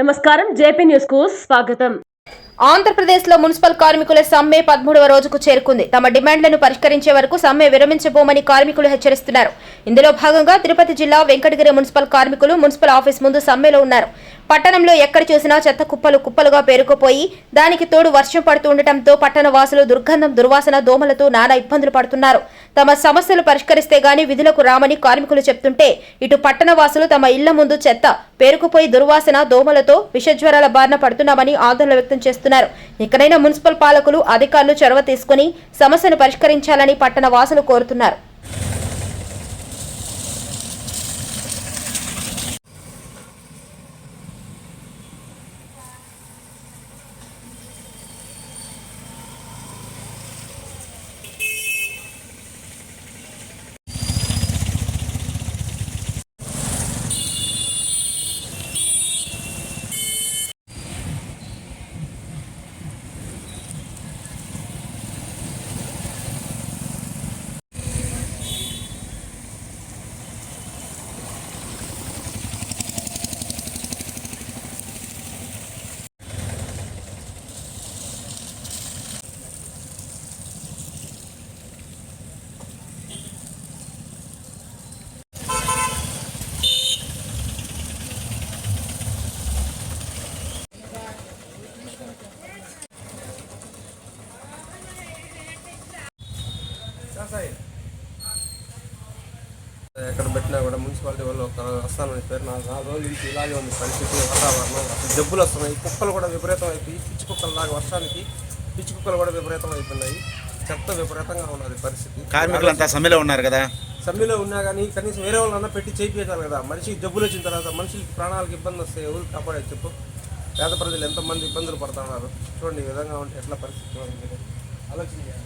నమస్కారం జేపీ న్యూస్కు స్వాగతం. ఆంధ్రప్రదేశ్లో మున్సిపల్ కార్మికుల సమ్మె పదమూడవ రోజుకు చేరుకుంది. తమ డిమాండ్లను పరిష్కరించే వరకు సమ్మె విరమించబోమని కార్మికులు హెచ్చరిస్తున్నారు. ఇందులో భాగంగా తిరుపతి జిల్లా వెంకటగిరి మున్సిపల్ కార్మికులు మున్సిపల్ ఆఫీస్ ముందు సమ్మెలో ఉన్నారు. పట్టణంలో ఎక్కడ చూసినా చెత్త కుప్పలు కుప్పలుగా పేరుకుపోయి దానికి తోడు వర్షం పడుతూ ఉండటంతో పట్టణ వాసులు దుర్గంధం దుర్వాసన దోమలతో నానా ఇబ్బందులు పడుతున్నారు. తమ సమస్యలు పరిష్కరిస్తే గాని విధులకు రామని కార్మికులు చెప్తుంటే ఇటు పట్టణ వాసులు తమ ఇళ్ళ ముందు చెత్త పేరుకుపోయి దుర్వాసన దోమలతో విషజ్వరాల బారిన పడుతున్నామని ఆందోళన వ్యక్తం చేస్తున్నారు. ఇక్కడైనా మున్సిపల్ పాలకులు అధికారులు చొరవ తీసుకుని సమస్యను పరిష్కరించాలని పట్టణ వాసులు కోరుతున్నారు. ఎక్కడ పెట్టినా కూడా మున్సిపాలిటీ వాళ్ళు ఒక వస్తానని పేరు నా నాలుగు రోజుల నుంచి ఇలాగే ఉంది పరిస్థితి వాతావరణం. అసలు జబ్బులు వస్తున్నాయి కుక్కలు కూడా విపరీతం అయిపోయి పిచ్చి కుక్కలు లాగా వర్షానికి పిచ్చి కుక్కలు కూడా విపరీతం అయిపోయినాయి చెత్త విపరీతంగా ఉన్నది పరిస్థితి. కార్మికులంతా సమ్మెలో ఉన్నారు కదా? సమ్మెలో ఉన్నా కానీ కనీసం వేరే వాళ్ళన్నా పెట్టి చేయించాలి కదా. మనిషికి జబ్బులు వచ్చిన తర్వాత మనుషులకి ప్రాణాలకు ఇబ్బంది వస్తాయి ఎవరు కాపాడేది చెప్పు? పేద ప్రజలు ఎంతమంది ఇబ్బందులు పడుతున్నారు? చూడండి ఈ విధంగా ఉంటే ఎట్లా పరిస్థితి. ఆలోచన చేయాలి